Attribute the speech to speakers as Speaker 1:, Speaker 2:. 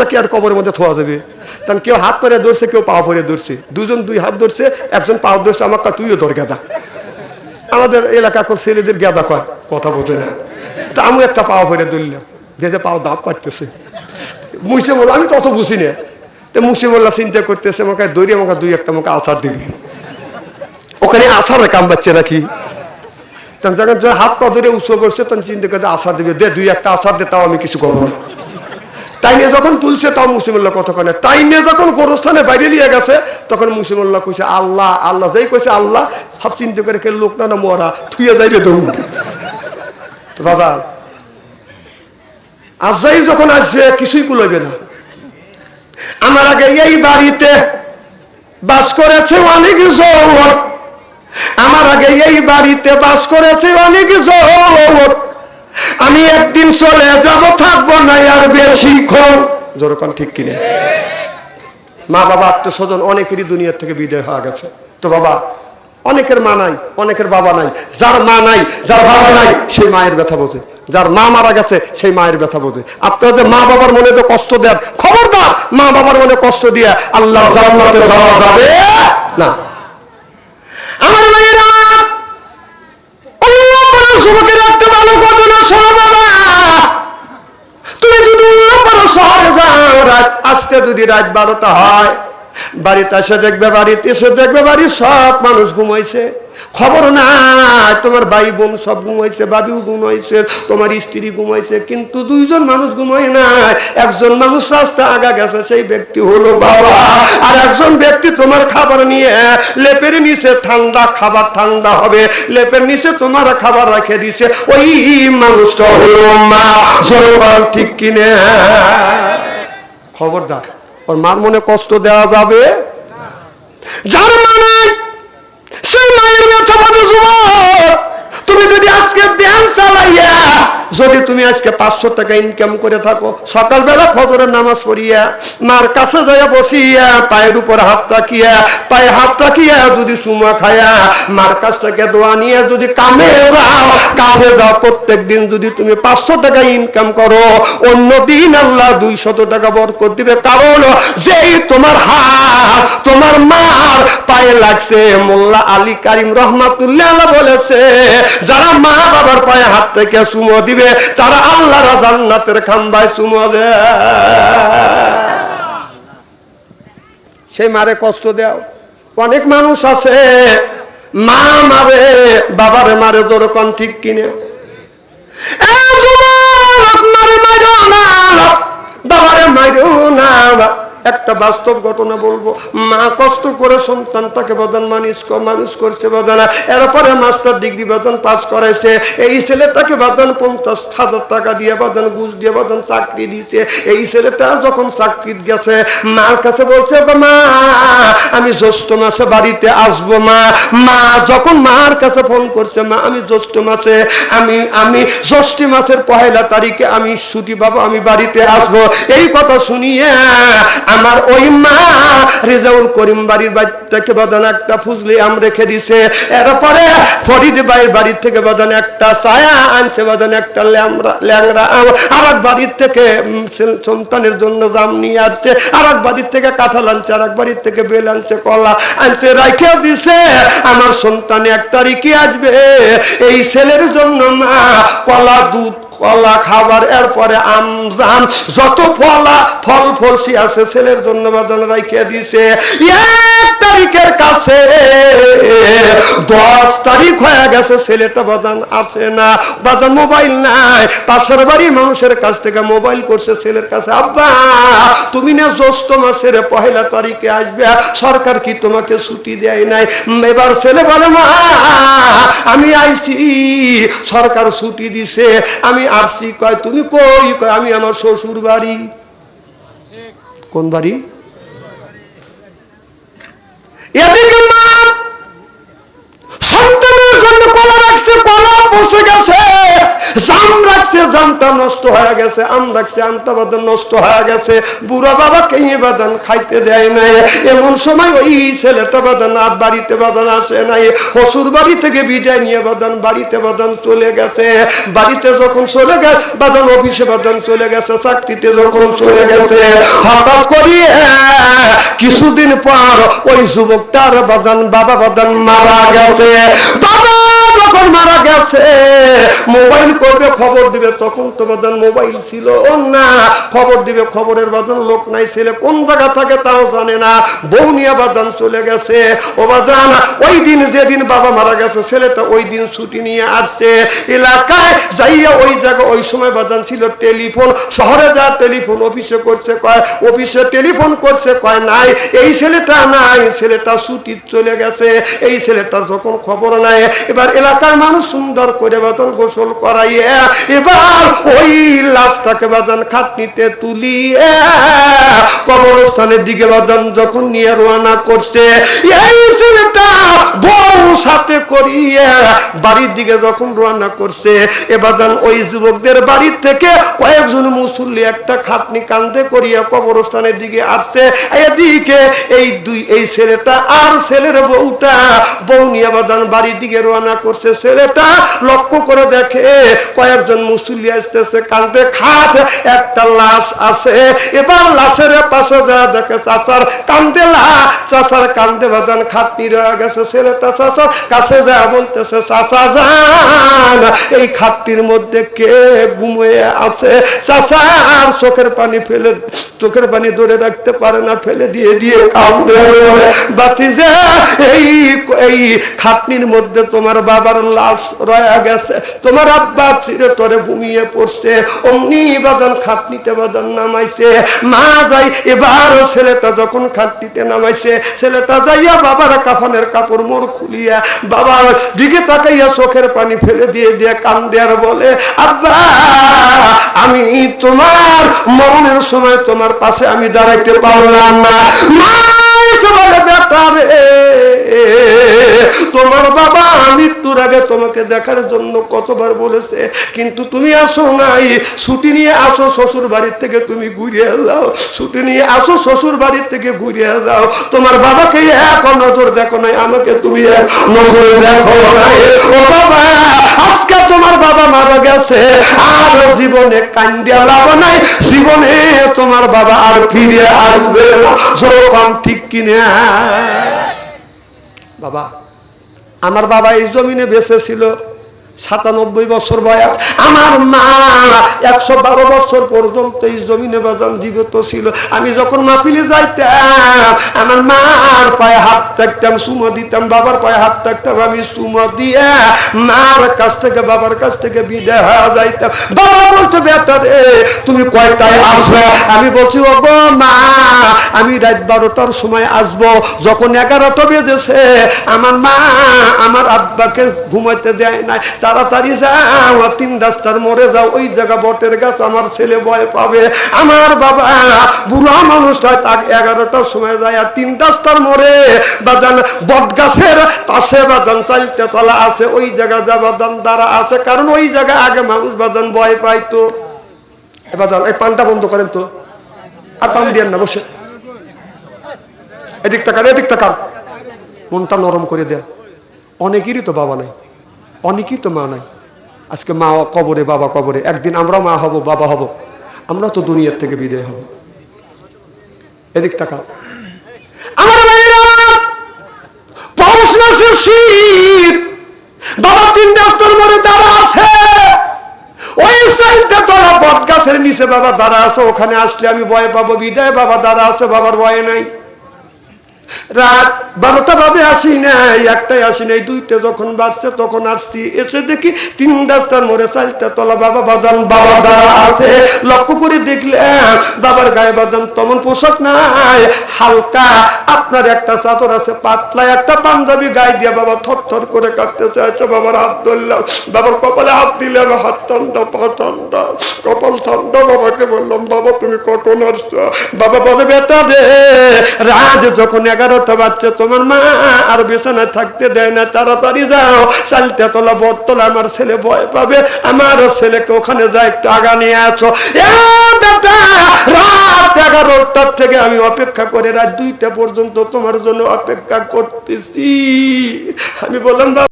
Speaker 1: তাকে আর কবরের মধ্যে থোয়া যাবে? কারণ কেউ হাত পরে ধরছে, কেউ পা পরে ধরছে। দুজন দুই হাত ধরছে, একজন পা ধরছে, আমার কা তুইও ধর গেদা। আমাদের এলাকা কোন ছেলেদের গেদা কয়, কথা বোঝে না। তা আমি একটা পাও পরে ধরলাম, যে পাও দাঁত পাচ্ছে মুসে বলল, আমি তত বুঝি না। তো মুসে বললা, চিন্তা করতেছে, আমাকে দৌড়ি আমাকে দুই একটা আমাকে আচার দিবি। ওখানে আসার কাম পাচ্ছে নাকি তখন যখন হাত পা ধরে উৎস করছে, তখন চিন্তা করছে আসার দিবে। দে, দুই একটা আসার দে, তাও আমি কিছু করব না। নিয়ে যখন তুলছে তাও মুসিমুল্লাহ কতক্ষণে নিয়ে যখন গোরস্থানে বাইরে নিয়ে গেছে, তখন মুসিমুল্লাহ কইছে, আল্লাহ আল্লাহ, যেই কইছে আল্লাহ, সব চিন্তা করে কে লোক না মরা থুয়ে যাইবে দৌড়। দাদা আজাই যখন আসবে, কিছুই কুলাবে না। আমার আগে এই বাড়িতে বাস করেছে অনেক জৌর আমার আগে এই বাড়িতে বাস করেছে অনেক আমি একদিন চলে যাব, থাকব না আর বেশি ক্ষণ। যেরকম ঠিক কিনে? মা বাবা, আত্মীয় স্বজন অনেকেরই দুনিয়ার থেকে বিদায় হয়ে গেছে। তো বাবা, অনেকের মা নাই, অনেকের বাবা নাই। যার মা নাই, যার বাবা নাই, সেই মায়ের ব্যথা বোঝে। যার মা মারা গেছে, সেই মায়ের ব্যথা বোঝে। আপনাদের মা বাবার মনে তো কষ্ট দেন। খবরদার, মা বাবার মনে কষ্ট দিয়ে আল্লাহ যাবে না। আমার মেয়েরা অন্য পাড়ার যুবকে রাখতে ভালো কত না শহরে যাও রাত আসতে যদি রাত বারোটা হয় বাড়িতে এসে দেখবে, বাড়িতে এসে দেখবে, বাড়ির সব মানুষ ঘুমাইছে খবর নাই, তোমার ভাই বোন সব ঘুমাইছে বাবিও ঘুমাইছে তোমার স্ত্রী ঘুমাইছে কিন্তু দুইজন মানুষ ঘুমায় নাই। একজন মানুষ রাস্তা আগা গেছে, সেই ব্যক্তি হলো বাবা। আর একজন ব্যক্তি তোমার খাবার নিয়ে, লেপের নিচে ঠান্ডা খাবার ঠান্ডা হবে, লেপের নিচে তোমার খাবার রেখে দিছে, ওই মানুষটা হলো মা। জোরবার ঠিক কিনে? খবরদার। ওর মার মনে কষ্ট দেওয়া যাবে যার মানে সেই মায়ের ব্যথা যুবক তুমি যদি আজকে ব্যায়াম চালাইয়া যদি তুমি আজকে পাঁচশো টাকা ইনকাম করে থাকো, সকালবেলা ফজরের নামাজ পড়িয়া, মার কাছে যাইয়া বসিয়া, পায়ের উপর হাত রাখিয়া, পায়ে হাত রাখিয়া যদি সুমা খায়া, মার কাছ থেকে দোয়া নিয়ে যদি কামে যাও, কাজে যাও প্রত্যেক দিন যদি তুমি পাঁচশো টাকা ইনকাম করো অন্য দিন আল্লাহ দুইশত টাকা বরকত দিবে। কারণ যেই তোমার হাত, তোমার মার পায়ে লাগছে, মোল্লা আলী কারিম রহমাতুল্লাহ বলেছে, যারা মা বাবার পায়ে হাত থেকে সুমো দিবে তারা আল্লাহ জান্নাতের খাম্বায় সুমো দে সেই মারে কষ্ট দেও। অনেক মানুষ আছে, মা মারে, বাবারে মারে যেরকম ঠিক কিনে। বাবারে মারো না। একটা বাস্তব ঘটনা বলব। মা কষ্ট করে সন্তানটাকে বদন মানুষ মানুষ করছে বদনা। এরপরে মাস্টার ডিগ্রি বদন পাস করাইছে। এই ছেলেটাকে বদন পঞ্চাশ হাজার টাকা দিয়ে বদন ঘুষ দিয়ে বদন চাকরি দিছে। এই ছেলেটা যখন চাকরি গেছে, মার কাছে বলছে, "ওগো মা, আমি জ্যৈষ্ঠ মাসে বাড়িতে আসব মা। মা যখন মার কাছে ফোন করছে, মা, আমি জ্যৈষ্ঠ মাসে, আমি আমি ষষ্ঠী মাসের পহেলা তারিখে আমি ছুটি পাবো আমি বাড়িতে আসব। এই কথা শুনিয়ে আমার ওই মা রেজাউল করিম বাড়ির বাড়িটাকে বাদান একটা ফুজলি আম রেখে দিছে। এরপরে ফরিদ ভাইয়ের বাড়ির থেকে বাদান একটা ছায়া আনছে, বাদান একটা ল্যাংরা আম। আর বাড়ির থেকে সন্তানের জন্য জাম নিয়ে আসছে। আর এক বাড়ির থেকে কাঁঠাল আনছে আর এক বাড়ির থেকে বেল আনছে, কলা আনছে রাখে দিছে। আমার সন্তান এক তারিখে আসবে। এই ছেলের জন্য মা কলা, দুধ কলা খাবার, এরপরে আম, জাম, যত ফলা, ফল, ফলসি আছে, ছেলের জন্য বাদন রাইখে দিছে। এক তারিখের কাছে, দশ তারিখ হয়ে গেছে, ছেলেটা বাদান আছে না বাদান মোবাইল নাই। পাশের বাড়ি মানুষের কাছ থেকে মোবাইল করছে, ছেলের কাছে, আব্বা, তুমি না জ্যৈষ্ঠ মাসের পহেলা তারিখে আসবে, সরকার কি তোমাকে ছুটি দেয় নাই? এবার ছেলে বলে, মা, আমি আইছি, সরকার ছুটি দিছে, আমি আসছি কয়, তুমি কই? কয়, আমি আমার শ্বশুর বাড়ি। কোন বাড়ি? এদিকে মা সন্তানের জন্য কলা রাখছে, কলা বসে গেছে। জাম রাখছে জামটা নষ্ট হয়ে গেছে, আম রাখছে আমটা বাদান নষ্ট হয়ে গেছে। বুড়া বাবাকে বাদান খাইতে দেয় নাই। এমন সময় ওই ছেলেটা বাদান আর বাড়িতে বাদান আসে নাই। হসুর বাড়ি থেকে বিদায় নিয়ে বাদান বাড়িতে বাদান চলে গেছে। বাড়িতে যখন চলে গেছে বাদান অফিসে বাদান চলে গেছে, চাকরিতে যখন চলে গেছে, হঠাৎ করিয়ে কিছুদিন পর ওই যুবকটার বাদান বাবা বাদান মারা গেছে। যখন মারা গেছে, মোবাইল করবে খবর দিবে? তখন তো বাদান মোবাইল ছিল। না, খবর দিবে, খবরের বাদান লোক নাই, ছেলে কোন জায়গা থাকে তাও জানে না। বউ নিয়ে বাদান চলে গেছে। ও বাদান, ওই দিন যেদিন বাবা মারা গেছে ছেলেটা ওই দিন ছুটি নিয়ে আসছে। এলাকায় যাইয়া ওই জায়গা, ওই সময় বাদান ছিল টেলিফোন। শহরে যা টেলিফোন, অফিসে করছে, কয়, অফিসে টেলিফোন করছে, কয়, নাই, এই ছেলেটা নাই, ছেলেটা ছুটি চলে গেছে। এই ছেলেটার যখন খবর নাই, এবার এলাকার মানুষ সুন্দর করে বাদন গোসল করাইয়ে এবার ওই লাশটাকে বাদন খাটনিতে তুলিয়ে কবরস্থানের দিকে বাদন যখন নিয়ে রওনা করছে, এই ছেলেটা বউ সাথে করিয়ে বাড়ির দিকে যখন রওনা করছে এবার ওই যুবকদের বাড়ির থেকে কয়েকজন মুসল্লি একটা খাটনি কান্দে করিয়া কবরস্থানের দিকে আসছে। এদিকে এই দুই, এই ছেলেটা আর ছেলের বউটা বউ নিয়ে বাদান বাড়ির দিকে রওনা করছে। ছেলেটা লক্ষ্য করে দেখে কয়েকজন মুসল্লি আসতেছে কান্দে খাট, একটা লাশ আছে। এবার লাশের পাশে যা দেখে চাচার কান্দে লা, চাচার কান্দে বাদান খাটনি রয়ে গেছে। ছেলেটা চাচার কাছে যা বলতেছে, চাচা, যান। এই খাটনির মধ্যে কে ঘুমিয়ে আছে? চাচা, আর চোখের পানি ফেলে, চোখের পানি ধরে রাখতে পারে না, ফেলে দিয়ে দিয়ে কান্দে বাতি যে, এই এই খাটনির মধ্যে তোমার বাবার লাশ রয়ে গেছে। তোমার আব্বা চিরে তরে ঘুমিয়ে পড়ছে। অমনি বাদন খাটনিতে বাদন নামাইছে। মা যাই, এবার ছেলেটা যখন খাটনিতে নামাইছে, ছেলেটা যাইয়া বাবার কাফনের কাপড় মোড় খুলিয়া বাবার দিকে তাকাইয়া চোখের পানি ফেলে দিয়ে দিয়ে কান্দে আর বলে, আব্বা, আমি তোমার মরণের সময় তোমার পাশে আমি দাঁড়াইতে পারলাম না। বেটা রে। তোমার বাবা মৃত্যুর আগে তোমাকে দেখার জন্য কতবার বলেছে, কিন্তু তুমি আসো নাই। ছুটি নিয়ে আসো, শ্বশুর বাড়ির থেকে তুমি ঘুরিয়ে যাও ছুটি নিয়ে আসো, শ্বশুর বাড়ির থেকে ঘুরিয়ে যাও তোমার বাবাকে এক নজর দেখো নাই, আমাকে তুমি এক নজর দেখো নাই। ও বাবা, আজকে তোমার বাবা মারা গেছে, আর জীবনে কান্দিয়া লাভ নাই। জীবনে তোমার বাবা আর ফিরে আসবে না। যখন ঠিক কিনে। বাবা আমার বাবা এই জমিনে বেঁচে ছিল সাতানব্বই বছর বয়স। আমার মা একশো বারো বছর পর্যন্ত এই জমিনে বাজান জীবিত ছিল। আমি যখন মাহফিলে যাইতাম, আমার মার পায়ে হাত থাকতাম সুমো দিতাম, বাবার পায়ে হাত থাকতাম আমি সুমো দিয়ে মার কাছ থেকে, বাবার কাছ থেকে বিদায় যাইতাম। বাবা বলতো, বেটা রে, তুমি কয়টায় আসবে? আমি বলছি ও মা আমি রাত বারোটার সময় আসব। যখন এগারোটা বেজেছে, আমার মা আমার আব্বাকে ঘুমাইতে দেয় নাই। তাড়াতাড়ি যাও তিন রাস্তার মোড়ে যাও। ওই জায়গা বটের গাছ আমার ছেলে ভয় পাবে। আমার বাবা বুড়া মানুষটা তার এগারোটার সময় যায়, আর তিন রাস্তার মোড়ে বাদান বট গাছের পাশে বাদান চালতে তলা আছে। ওই জায়গা যা বাদান দ্বারা আছে, কারণ ওই জায়গায় আগে মানুষ বাদান ভয় পাইতো। এবার এই পানটা বন্ধ করেন তো। আর পান দিয়েন না, বসে। এদিক তাকান এদিক তাকান মনটা নরম করে দেন অনেকেরই তো বাবা নাই, অনেকেই তো মা নাই। আজকে মা কবরে, বাবা কবরে। একদিন আমরা মা হব, বাবা হব। আমরা তো দুনিয়ার থেকে বিদায় হব। এদিক তাকাও আমার পৌষ মাসের বাবা তিন রাস্তার মোড়ে দাঁড়া আছে। ওই সাইডটা তোরা বট গাছের নিচে বাবা দাঁড়া আছে। ওখানে আসলে আমি ভয় পাবো। বিদায় বাবা দাঁড়া আছে, বাবার ভয় নাই। রাত বারোটা বাজে আসি নাই, একটাই আসি নাই, দুইটা যখন বাজছে তখন আসছি, এসে দেখি তিন রাস্তার মোড়ে চালটা তলা বাবা বাদাম, বাবা দ্বারা আছে। লক্ষ্য করে দেখলে বাবার গায়ে বাদাম তেমন পোশাক নাই, হালকা। আপনার একটা চাদর আছে, পাতলা একটা পাঞ্জাবি গায়ে দিয়ে বাবা থর থর করে কাটতে চাইছে বাবার হাত ধরলাম। বাবার কপালে হাত দিলে আমি হাত ঠান্ডা, পা ঠান্ডা, কপাল ঠান্ডা, বাবাকে বললাম, বাবা, তুমি কখন আসছো? বাবা বলে বেটা রে। রাজ যখন এগারোটা বাচ্চা, তোমার মা আর বিছানায় থাকতে দেয় না, তাড়াতাড়ি যাও। চালতে তোলা বটতলা আমার ছেলে ভয় পাবে। আমার ছেলেকে ওখানে যা, একটু আগা নিয়ে আসো। রাত এগারোটার থেকে আমি অপেক্ষা করে রাত দুইটা পর্যন্ত তোমার জন্য অপেক্ষা করতেছি। আমি বললাম